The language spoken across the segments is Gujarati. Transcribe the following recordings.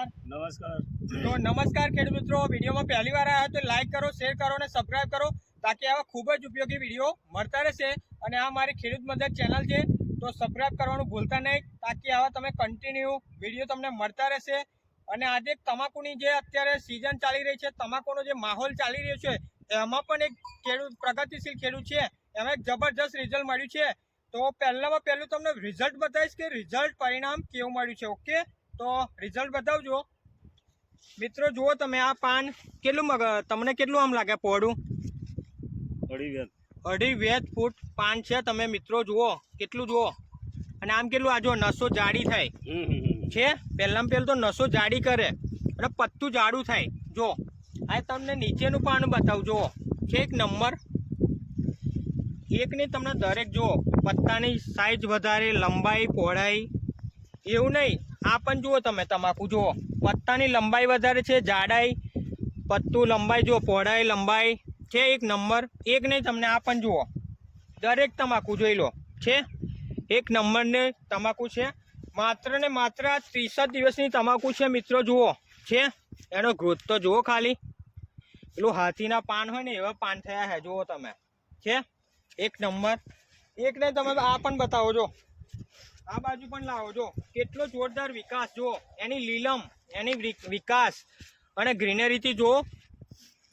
નમસ્કાર. નમસ્કાર તો નમસ્કાર ખેડૂત મિત્રો. વિડીયોમાં પહેલી વાર આવ્યા તો લાઈક કરો શેર કરો અને સબસ્ક્રાઇબ કરો તાકી આવા ખૂબ જ ઉપયોગી વીડિયો મળતા રહેશે. અને આ મારી ખેડૂત મદદ ચેનલ છે, તો સબસ્ક્રાઇબ કરવાનું ભૂલતા નહીં તાકી આવા તમે કન્ટિન્યુ વીડિયો તમને મળતા રહેશે. અને આજે તમાકુની જે અત્યારે સિઝન ચાલી રહી છે, તમાકુનો જે માહોલ ચાલી રહ્યો છે, એમાં પણ એક ખેડૂત, પ્રગતિશીલ ખેડૂત છે. એમાં એક જબરજસ્ત રિઝલ્ટ મળ્યું છે. તો પહેલામાં પહેલું તમને રિઝલ્ટ બતાવીશ કે રિઝલ્ટ પરિણામ કેવું મળ્યું છે ઓકે તો રિઝલ્ટ બતાવજો. મિત્રો જુઓ તમે આ પાન કેટલું મગ તમને કેટલું આમ લાગે પોડું અઢી વેત અઢી વેત ફૂટ પાન છે. તમે મિત્રો જુઓ કેટલું જુઓ. અને આમ કેટલું? આ જો નસો જાડી થાય. છે? પહેલાં પહેલું તો નસો જાડી કરે. અને પત્તું જાડું થાય. જો આ તમને નીચેનું પાન બતાવું જુઓ છે એક નંબર. એક નહીં તમને દરેક જુઓ પત્તાની સાઈઝ વધારે લંબાઈ પહોળાઈ એવું નહીં. આ પણ જુઓ તમે, તમાકુ જુઓ. પત્તાની લંબાઈ વધારે છે, જાડાઈ, પત્તું લંબાઈ જુઓ, પહોળાઈ, લંબાઈ છે એક નંબર. એક નહીં, તમને આ પણ જુઓ. દરેક તમાકુ જોઈ લો. છે? એક નંબરને તમાકુ છે. માત્ર ને માત્ર ત્રીસ જ દિવસની તમાકુ છે, મિત્રો, જુઓ. છે? એનો ગ્રોથ તો જુઓ ખાલી. પેલું હાથીના પાન હોય ને, એવા પાન થયા છે, જુઓ તમે. છે? એક નંબર. એક નહીં, તમે આ પણ બતાવો જો આ બાજુ પણ લાવો, જો. કેટલો જોરદાર વિકાસ જુઓ એની લીલમ, એની વિકાસ. અને ગ્રીનરીથી જુઓ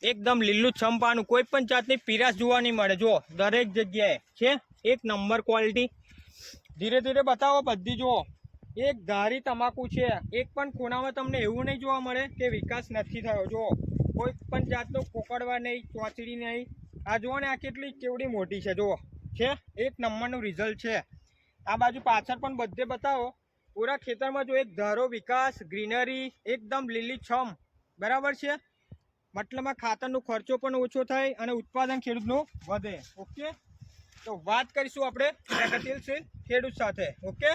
એકદમ લીલું છંપાનું, કોઈ પણ જાતની પીરાસ જોવા નહીં મળે. જો, દરેક જગ્યાએ, છે? એક નંબર ક્વોલિટી. ધીરે ધીરે બતાવો બધી જુઓ એક ધારી તમાકુ છે. એક પણ ખૂણામાં તમને એવું નહીં જોવા મળે કે વિકાસ નથી થયો. જુઓ કોઈ પણ જાતનો કોકડવા નહીં, ચોચડી નહીં. આ જુઓ ને, આ કેટલી, કેવડી મોટી છે જુઓ છે? એક નંબરનું રિઝલ્ટ છે. આ બાજુ પાછળ પણ બધે બતાવો. પૂરા ખેતરમાં જો એક ધારો વિકાસ ગ્રીનરી એકદમ લીલી છમ. બરાબર છે? મતલબમાં ખાતરનો ખર્ચો પણ ઓછો થાય અને ઉત્પાદન ખેડૂતનું વધે. ઓકે? તો વાત કરીશું આપણે પ્રગતિશીલ ખેડૂત સાથે. ઓકે?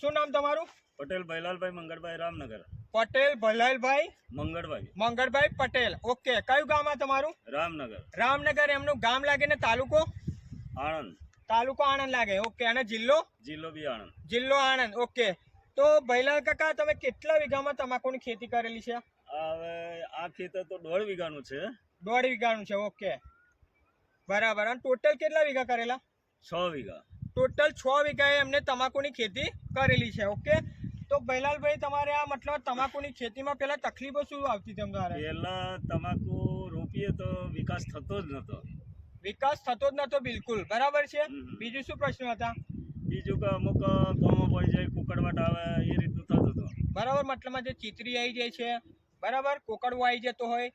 શું નામ તમારું? પટેલ ભૈલાલભાઈ મંગળભાઈ રામનગર. પટેલ ભલાલભાઈ મંગળભાઈ. મંગળભાઈ પટેલ. ઓકે કયું ગામ આ તમારું? રામનગર. રામનગર એમનું ગામ લાગે ને તાલુકો? આણંદ. તાલુકો આણંદ લાગે. ઓકે અને જિલ્લો? જિલ્લો બી આણંદ. જિલ્લો આણંદ ઓકે. તો ભૈલાલ કાકા તમે કેટલા વીઘામાં તમાકુની ખેતી કરેલી છે? હવે આ ખેતર તો દોઢ વીઘાનું છે. દોઢ વીઘાનું છે ઓકે. બરાબર. અને ટોટલ કેટલા વીઘા કરેલા? છ વીઘા. ટોટલ છ વીઘાએ એમને તમાકુની ખેતી કરેલી છે ઓકે. તો ભૈલાલભાઈ તમારે આ મતલબ તમાકુની ખેતીમાં પહેલા તકલીફો શું આવતી તમારે? પહેલા તમાકુ રોપીએ તો વિકાસ થતો જ નતો. વિકાસ થતો જ નતો બિલકુલ. બરાબર છે? બીજું શું પ્રશ્ન હતા? બીજું કે અમુક ગામમાં પડી જાય કુકડવાટ આવે એ રીતનું થતું હતું. બરાબર મતલબમાં જે ચીતરી આવી જાય છે બરાબર? કોકડવો આવી જતો હોય.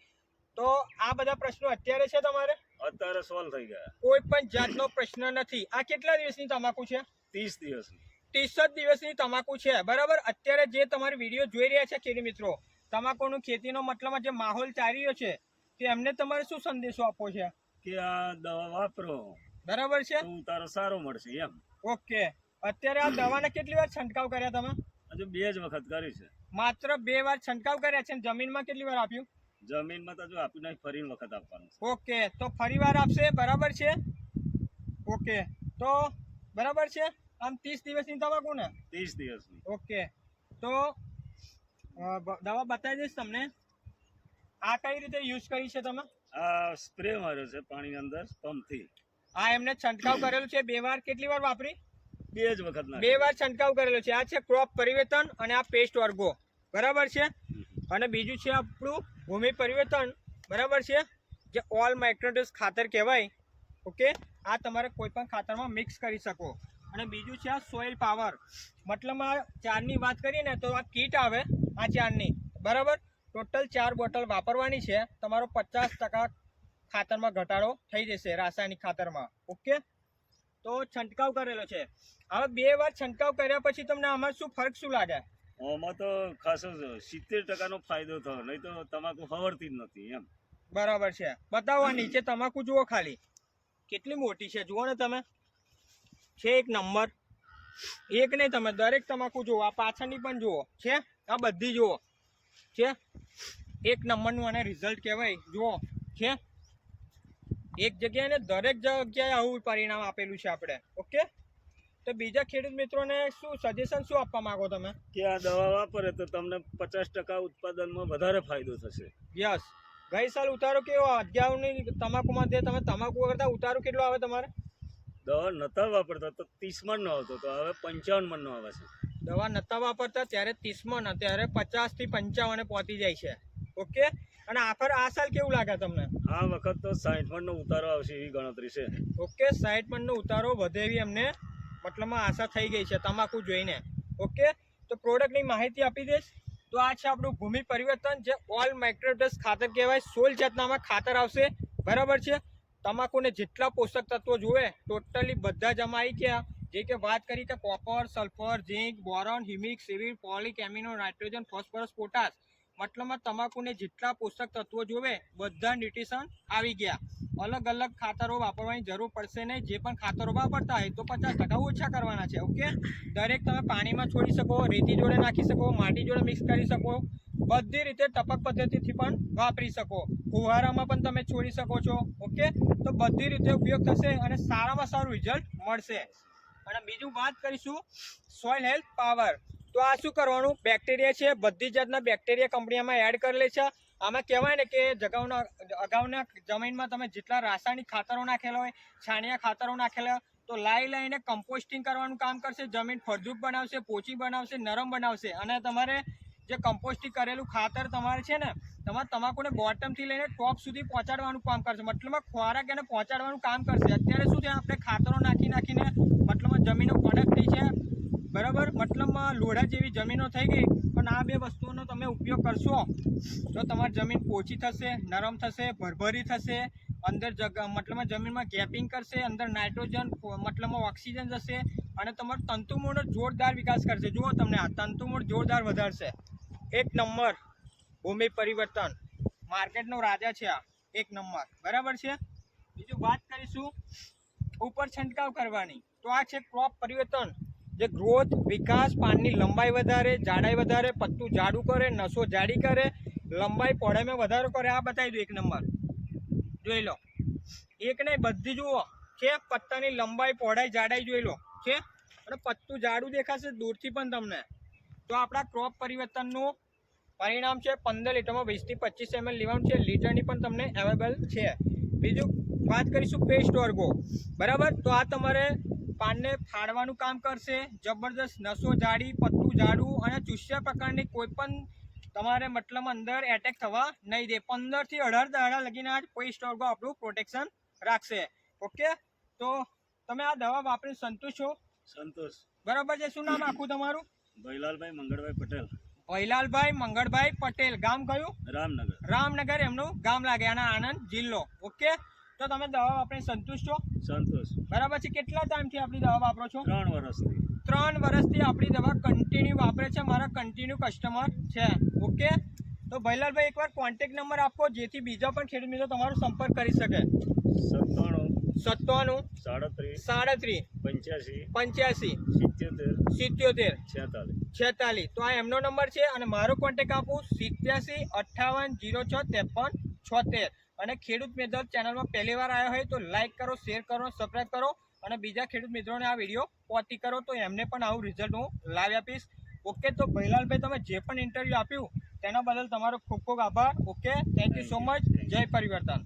તો આ બધા પ્રશ્નો અત્યારે છે તમારે? અત્યારે સોલ્વ થઈ ગયા. કોઈ પણ જાતનો પ્રશ્ન નથી. આ કેટલા દિવસની તમાકુ છે? ત્રીસ દિવસની. ત્રીસ જ દિવસની તમાકુ છે. બરાબર? અત્યારે જે તમારી વીડિયો જોઈ રહ્યા છે ખેડૂત મિત્રો તમાકુનું ખેતીનો મતલબમાં જે માહોલ ચાલી રહ્યો છે તે એમને તમારે શું સંદેશો આપવો છે? કે આ દવા વાપરો. બરાબર છે? તો તારો સારો મળશે એમ. ઓકે. અત્યારે આ દવાને કેટલી વાર છંટકાવ કર્યા તમે? હજુ બે જ વખત કરી છે. માત્ર બે વાર છંટકાવ કર્યા છે જમીનમાં કેટલી વાર આપ્યું? જમીનમાં તો હજુ આપ્યું નહીં ફરી વખત આપવાનું ઓકે. તો ફરી વાર આપશે બરાબર છે? ઓકે. તો બરાબર છે? આમ ત્રીસ દિવસની દવા ને ત્રીસ દિવસની. ઓકે. તો દવા બતાવી દઈશ તમને. આ કઈ રીતે યુઝ કરી છે તમે? આ સ્પ્રે માર્યો છે પાણીની અંદર પંપથી. આ એમને છંટકાવ કરેલું છે. બે વાર કેટલી વાર વાપરી? બે જ વખત બે વાર છંટકાવ કરેલો છે. આ છે ક્રોપ પરિવર્તન અને આ પેસ્ટ વર્ગો. બરાબર છે? અને બીજું છે આપણું ભૂમિ પરિવર્તન. બરાબર છે? જે ઓલ માઇક્રોડોસ ખાતર કહેવાય. ઓકે? આ તમારે કોઈ પણ ખાતરમાં મિક્સ કરી શકો. અને બીજું છે આ સોઇલ પાવર મતલબ આ ચારની વાત કરીએ ને તો આ કીટ આવે આ ચારની. બરાબર? ટોટલ ચાર બોટલ વાપરવાની છે. તમારો પચાસ ટકા ખાતરમાં ઘટાડો થઈ જશે રાસાયણિક ખાતરમાં. ઓકે? તો છંટકાવ કરેલો છે. હવે બે વાર છંટકાવ કર્યા પછી તમને આમાં શું ફરક શું લાગે? આમાં તો ખાસો સિત્તેર ટકાનો ફાયદો થયો. નહીં તો તમાકુ હવરતી જ નથી એમ. બરાબર છે. બતાવો નીચે તમાકુ જુઓ ખાલી. કેટલી મોટી છે? જુઓ ને તમે. છે એક નંબર. એક નહીં તમે દરેક તમાકુ જુઓ. આ પાછળની પણ જુઓ. છે? આ બધી જુઓ. છે? એક નંબરનું આને રિઝલ્ટ કહેવાય. જુઓ છે? એક જગ્યાએ દરેક જગ્યાએ આવું પરિણામ આપેલું છે આપણે ઓકે? તો બીજા ખેડૂત મિત્રોને શું સજેશન શું આપવા માંગો તમે? કે આ દવા વાપરે તો તમને પચાસ ટકા ઉત્પાદનમાં વધારે ફાયદો થશે. યસ. ગઈ સાલ ઉતારો કેવો? અગિયારની તમાકુમાં તે તમે તમાકુ કરતા ઉતારો કેટલો આવે તમારે? દવા નતા વાપરતા તો ત્રીસ મણ નો આવતો તો હવે પંચાવન મણ નો આવે છે. દવા નતા વાપરતા ત્યારે ત્રીસમાં ને ત્યારે પચાસથી પંચાવને પહોંચી જાય છે. ઓકે? અને આફર આ સાલ કેવું લાગે તમને? આ વખત તો સાઠ મણ નો ઉતારો આવશે એવી ગણતરી છે. ઓકે સાઈઠ મણનો ઉતારો વધે એવી અમને મતલબમાં આશા થઈ ગઈ છે તમાકુ જોઈને. ઓકે? તો પ્રોડક્ટની માહિતી આપી દઈશ. તો આ છે આપણું ભૂમિ પરિવર્તન જે ઓલ માઇક્રોડસ ખાતર કહેવાય. સોલ જાતનામાં ખાતર આવશે. બરાબર છે? તમાકુને જેટલા પોષક તત્વો જોઈએ ટોટલી બધા જમાઈ ગયા. જે કે વાત કરી કે copper sulphur zinc boron humic civil પોલિક amino nitrogen phosphorus potash મતલબમાં તમાકુને જેટલા પોષક તત્વો જોવે બધા ન્યુટ્રિશન આવી ગયા. અલગ અલગ ખાતરો વાપરવાની જરૂર પડશે નહીં. જે પણ ખાતરો વાપરતા હોય તો પચાસ ટકા ઓછા કરવાના છે, ઓકે? દરેક તમે પાણીમાં છોડી શકો, રેતી જોડે નાખી શકો, માટી જોડે મિક્સ કરી શકો, બધી રીતે ટપક પદ્ધતિથી પણ વાપરી શકો. ફુવારામાં પણ તમે છોડી શકો છો, ઓકે? તો બધી રીતે ઉપયોગ થશે અને સારામાં સારું રિઝલ્ટ મળશે. અને બીજું વાત કરીશું સોઇલ હેલ્થ પાવર તો આ શું કરવાનું? બેક્ટેરિયા છે, બધી જાતના બેક્ટેરિયા કંપનીમાં એડ કરેલી છે. આમાં કહેવાય ને કે જગાઉના અગાઉના જમીનમાં તમે જેટલા રાસાયણિક ખાતરો નાખેલા હોય, છાણિયા ખાતરો નાખેલા, તો લાઈ લઈને કમ્પોસ્ટિંગ કરવાનું કામ કરશે, જમીન ફળદ્રુપ બનાવશે, પોચી બનાવશે, નરમ બનાવશે. અને તમારે જે કમ્પોસ્ટિંગ કરેલું ખાતર તમારે છે ને, તમારે તમાકુને બોટમથી લઈને ટોપ સુધી પહોંચાડવાનું કામ કરશે. મતલબમાં ખોરાક એને પહોંચાડવાનું કામ કરશે. અત્યારે શું છે, આપણે ખાતરો નાખી નાખીને મતલબમાં જમીનો કડક થઈ છે બરાબર મતલબમાં લોઢા જેવી જમીનો થઈ ગઈ, પણ આ બે વસ્તુઓનો તમે ઉપયોગ કરશો તો તમારી જમીન પોચી થશે, નરમ થશે, ભરભરી થશે, અંદર જગ, મતલબમાં જમીનમાં ગેપિંગ કરશે, અંદર નાઇટ્રોજન, મતલબમાં ઓક્સિજન જશે અને તમારો તંતુમૂળનો જોરદાર વિકાસ કરશે. જુઓ તમને આ, તંતુમૂળ જોરદાર વધારશે. એક નંબર ભૂમિ પરિવર્તન. માર્કેટનો રાજા છે આ. એક નંબર. બરાબર છે? બીજું વાત કરીશું ઉપર છંટકાવ કરવાની. તો આ છે ક્રોપ પરિવર્તન. જે ગ્રોથ વિકાસ, પાનની લંબાઈ વધારે, જાડાઈ વધારે, પત્તું જાડું કરે, નસો જાડી કરે, લંબાઈ પહોળાઈમાં વધારો કરે, આ બતાવી દો એક નંબર. જોઈ લો. એક નહીં, બધી જુઓ. છે, પત્તાની લંબાઈ પહોળાઈ જાડાઈ જોઈ લો. છે? અને પત્તું જાડું દેખાશે, દૂરથી પણ તમને. તો આપણા ક્રોપ પરિવર્તનનું પરિણામ છે, પંદર લીટરમાં વીસથી પચીસ એમએલ લેવાનું છે, લીટરની પણ તમને અવેલેબલ છે. બીજું વાત કરીશું પેસ્ટ વર્ગો. બરાબર? તો આ તમારે પાનને ફાડવાનું કામ કરશે. જબરદસ્ત નસો જાડી પત્તું જાડું અને ચૂસ્યા પ્રકારની કોઈ પણ તમારે મતલબ અંદર એટેક થવા નહીં દે. પંદરથી અઢાર દાડા લગીને આ કોઈ વર્ગો આપણું પ્રોટેક્શન રાખશે. ઓકે તો તમે આ દવા વાપરી સંતોષ છો? સંતોષ. બરાબર છે? શું નામ આખું તમારું? ભૈલાલભાઈ મંગળભાઈ પટેલ. ભૈલાલભાઈ મંગળભાઈ પટેલ. ગામ કયું? રામનગર. રામનગર એમનું ગામ લાગે અને આણંદ જિલ્લો. ઓકે તો તમે દવા વાપરીને સંતુષ્ટ છો? સંતોષ બરાબર છે. કેટલા ટાઈમથી આપણી દવા વાપરો છો? ત્રણ વર્ષથી. ત્રણ વર્ષથી આપણી દવા કન્ટિન્યુ વાપરે છે મારા કન્ટિન્યુ કસ્ટમર છે. ઓકે તો ભૈલાલભાઈ એકવાર કોન્ટેક્ટ નંબર આપો જેથી બીજા પણ ખેડૂત મિત્રો તમારો સંપર્ક કરી શકે. સત્તાણું સત્તાણું સાડત્રીસ સાડત્રીસ પંચ્યાસી પંચ્યાસી સિત્યોતેર સિત્યોતેર છેતાલીસ. છેતાલીસ. તો આ એમનો નંબર છે અને મારો કોન્ટેક આપું સિત્યાસી અઠ્ઠાવન જીરો છ ત્રેપન છોતેર. અને ખેડૂત મિત્ર ચેનલમાં પહેલી વાર આવ્યા હોય તો લાઇક કરો શેર કરો સબસ્ક્રાઈબ કરો અને બીજા ખેડૂત મિત્રોને આ વીડિયો પહોંચી કરો તો એમને પણ આવું રિઝલ્ટ હું લાવી આપીશ. ઓકે તો ભૈલાલભાઈ તમે જે પણ ઇન્ટરવ્યૂ આપ્યું તેના બદલ તમારો ખૂબ ખૂબ આભાર. Okay thank you so much જય પરિવર્તન.